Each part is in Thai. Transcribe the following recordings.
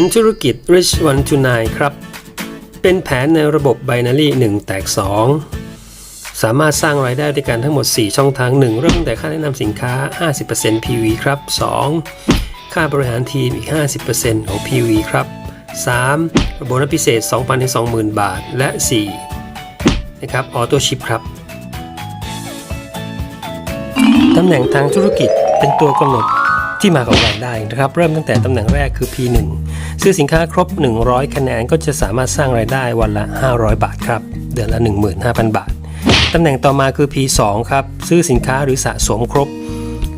นธุรกิจ Rich One to Nine ครับ เป็นแผนในระบบ Binary 1 แตก 2 สามารถสร้างรายได้ด้วยกันทั้งหมด 4 ช่องทาง 1 เริ่มตั้งแต่ค่าแนะนำสินค้า 50% PV ครับ 2. ค่าบริหารทีมอีก 50%ของ PV ครับ 3. โบนัสพิเศษ 2,000 ถึง 20,000 บาท และ 4. นะครับ ออโต้ชิปครับ ตำแหน่งทางธุรกิจเป็นตัวกำหนด ที่มาของรายได้นะครับ เริ่มตั้งแต่ตำแหน่งแรกคือ P1 ซื้อสินค้าครบ 100 คะแนนก็จะสามารถสร้างรายได้วันละ 500 บาทครับ เดือนละ 15,000 บาท ตำแหน่งต่อมาคือ P2 ครับ ซื้อสินค้าหรือสะสมครบ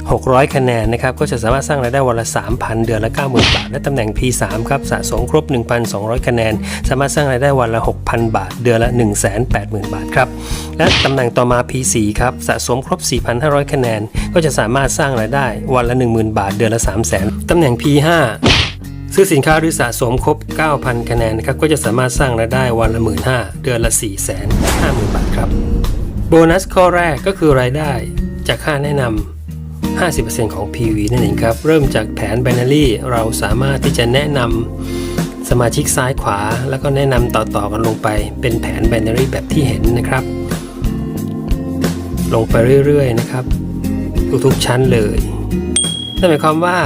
600 คะแนนนะครับก็จะสามารถสร้างรายได้วันละ 3,000 เดือนละ 90,000 บาท และตำแหน่ง P3 ครับสะสมครบ 1,200 คะแนน สามารถสร้างรายได้วันละ 6,000 บาท เดือนละ 180,000 บาทครับและตำแหน่งต่อมา P4 ครับสะสมครบ 4,500 คะแนน ก็จะสามารถสร้างรายได้วันละ 10,000 บาท เดือนละ 300,000ตำแหน่ง P5 ซื้อสินค้าหรือสะสมครบ 9,000 คะแนนนะครับก็จะสามารถสร้างรายได้วันละ15,000เดือนละ450,000 บาทครับโบนัสข้อแรกก็คือรายได้จากค่าแนะนำ 50%ของ PV นั่นเองครับ เริ่มจากแผน binary เราสามารถที่จะแนะนำสมาชิกซ้ายขวา แล้วก็แนะนำต่อๆกันลงไป เป็นแผน binary แบบที่เห็นนะครับ ลงไปเรื่อยๆนะครับทุกๆชั้นเลยนั่นหมายความว่า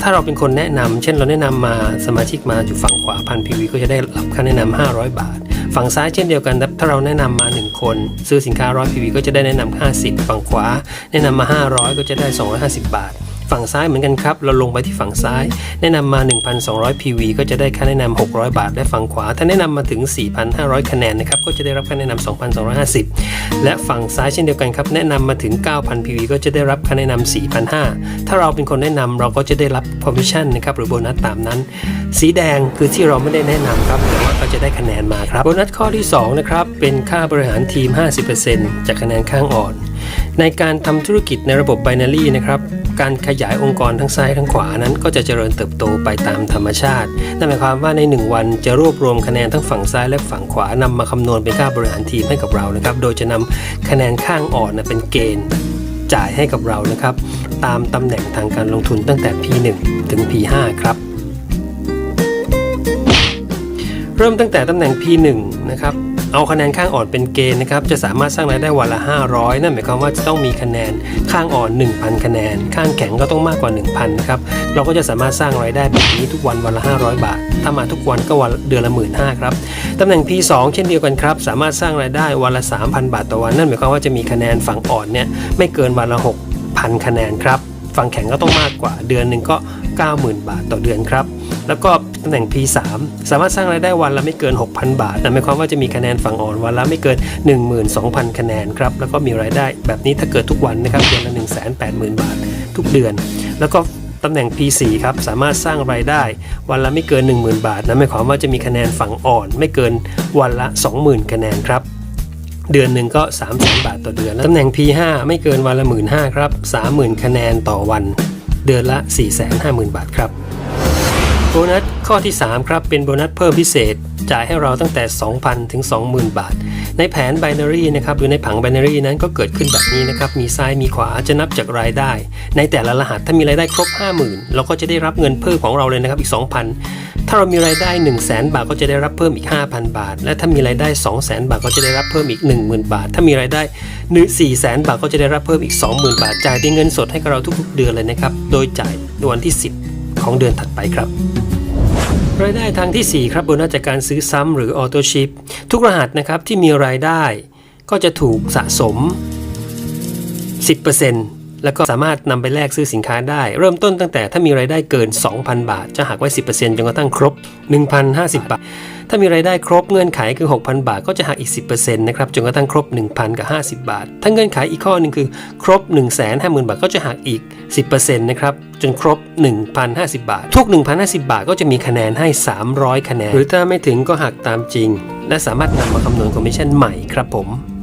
ถ้าเราเป็นคนแนะนำเช่นเราแนะนำมาสมาชิกมาอยู่ฝั่งขวาพัน PV ก็จะได้รับค่าแนะนำ500 บาท ฝั่งซ้ายเช่นเดียวกันถ้าเราแนะนำมา 1 คน ซื้อสินค้า 100 PV ก็จะได้แนะนำ50 ฝั่งขวา แนะนำมา 500 ก็จะได้ 250 บาท ฝั่งซ้ายเหมือนกันครับ เราลงไปที่ฝั่งซ้าย แนะนำมา 1,200 PV ก็จะได้ค่าแนะนำ600 บาท และฝั่งขวา ถ้าแนะนำมาถึง 4,500 คะแนนนะครับ ก็จะได้รับค่าแนะนำ2,250 และฝั่งซ้ายเช่นเดียวกันครับ แนะนำมาถึง 9,000 PV ก็จะได้รับค่าแนะนำ4,500 ถ้าเราเป็นคนแนะนำเราก็จะได้รับคอมมิชชั่นนะครับหรือโบนัสตามนั้น สีแดงคือที่เราไม่ได้แนะนำครับแต่ว่าก็จะได้คะแนนมาครับโบนัสข้อที่สองนะครับเป็นค่าบริหารทีม 50%จากคะแนนข้างอ่อน ในการทำธุรกิจในระบบ binary นะครับ การขยายองค์กรทั้งซ้ายทั้งขวานั้นก็จะเจริญเติบโตไปตามธรรมชาติ นั่นหมายความว่าใน 1 วันจะรวบรวมคะแนนทั้งฝั่งซ้ายและฝั่งขวานำมาคำนวณเป็นค่าบริหารทีมให้กับเรานะครับ โดยจะนำคะแนนข้างอ่อนนะเป็นเกณฑ์จ่ายให้กับเรานะครับ ตามตำแหน่งทางการลงทุนตั้งแต่ P1 ถึง P5 ครับเริ่มตั้งแต่ตำแหน่ง P1 นะครับ เอาคะแนนข้างอ่อนเป็นเกณฑ์นะครับจะสามารถสร้างรายได้วันละ 500 นั่นหมายความว่าจะต้องมีคะแนนข้างอ่อน 1,000 คะแนน ข้างแข็งก็ต้องมากกว่า 1,000 นะครับ เราก็จะสามารถสร้างรายได้แบบนี้ทุกวันวันละ 500 บาท ถ้ามาทุกวันก็วันเดือนละ15,000ครับตำแหน่ง P2 เช่นเดียวกันครับ สามารถสร้างรายได้วันละ 3,000 บาทต่อวัน นั่นหมายความว่าจะมีคะแนนฝั่งอ่อนเนี่ยไม่เกินวันละ 6,000 คะแนนครับฝั่งแข็งก็ต้องมากกว่าเดือนหนึ่งก็ 90,000 บาทต่อเดือนครับ แล้วก็ ตำแหน่ง P3 สามารถสร้างรายได้วันละไม่เกิน 6,000 บาทนั่นหมายความว่าจะมีคะแนนฝั่งอ่อนวันละไม่เกิน 12,000 คะแนนครับแล้วก็มีรายได้แบบนี้ถ้าเกิดทุกวันนะครับเดือนละ 180,000 บาททุกเดือน แล้วก็ตำแหน่ง P4 ครับสามารถสร้างรายได้ วันละไม่เกิน 10,000 บาทนั่นหมายความว่าจะมีคะแนนฝั่งอ่อน ไม่เกินวันละ 20,000 คะแนนครับเดือนหนึ่งก็3 0 0 0 0 0 บาทต่อเดือน ตำแหน่ง P5 ไม่เกินวันละ 15,000 ครับ 30,000 คะแนนต่อวัน เดือนละ 450,000 บาทครับ โบนัสข้อที่ 3 ครับ เป็นโบนัสเพิ่มพิเศษ จ่ายให้เราตั้งแต่ 2,000 ถึง 20,000 บาท ในแผน binary นะครับหรือในผัง binary นั้นก็เกิดขึ้นแบบนี้นะครับ มีซ้ายมีขวาจะนับจากรายได้ ในแต่ละรหัสถ้ามีรายได้ครบ 50,000 เราก็จะได้รับเงินเพิ่มของเราเลยนะครับอีก 2,000 ถ้าเรามีรายได้ 1 0 0 0 0แบาทก็จะได้รับเพิ่มอีก 5,000 บาท และถ้ามีรายได้ 2 0 0 0 0 0 บาทก็จะได้รับเพิ่มอีก 10,000 บาท ถ้ามีรายได้1 4 0 0 0 0บาทก็จะได้รับเพิ่มอีก 20,000 บาท จ่ายเป็นเงินสดให้กับเราทุกๆเดือนเลยนะครับโดยจ่ายวันที่ 10 ของเดือนถัดไปครับ รายได้ทางที่ 4 ครับโบนัสจากการซื้อซ้ำหรือออโต้ชิปทุกรหัสนะครับที่มีรายได้ก็จะถูกสะสม 10%แล้วก็สามารถนำไปแลกซื้อสินค้าได้ เริ่มต้นตั้งแต่ถ้ามีรายได้เกิน 2,000 บาท จะหักไว้ 10%จนกระทั่งครบ 1,050 บาทามีรายได้ครบเงื่อนไขคือ 6,000 บาทก็จะหักอีก 10%นะครับจนกระทั่งครบ 1,000 กับ 50 บาท ถ้าเงื่อนไขอีกข้อหนึ่งคือครบ 150,000 บาทก็จะหักอีก 10%นะครับจนครบ 1,050 บาท ทุก 1,050 บาทก็จะมีคะแนนให้ 300 คะแนน หรือถ้าไม่ถึงก็หักตามจริง และสามารถนำมาคำนวณคอมมิชชั่นใหม่ครับผม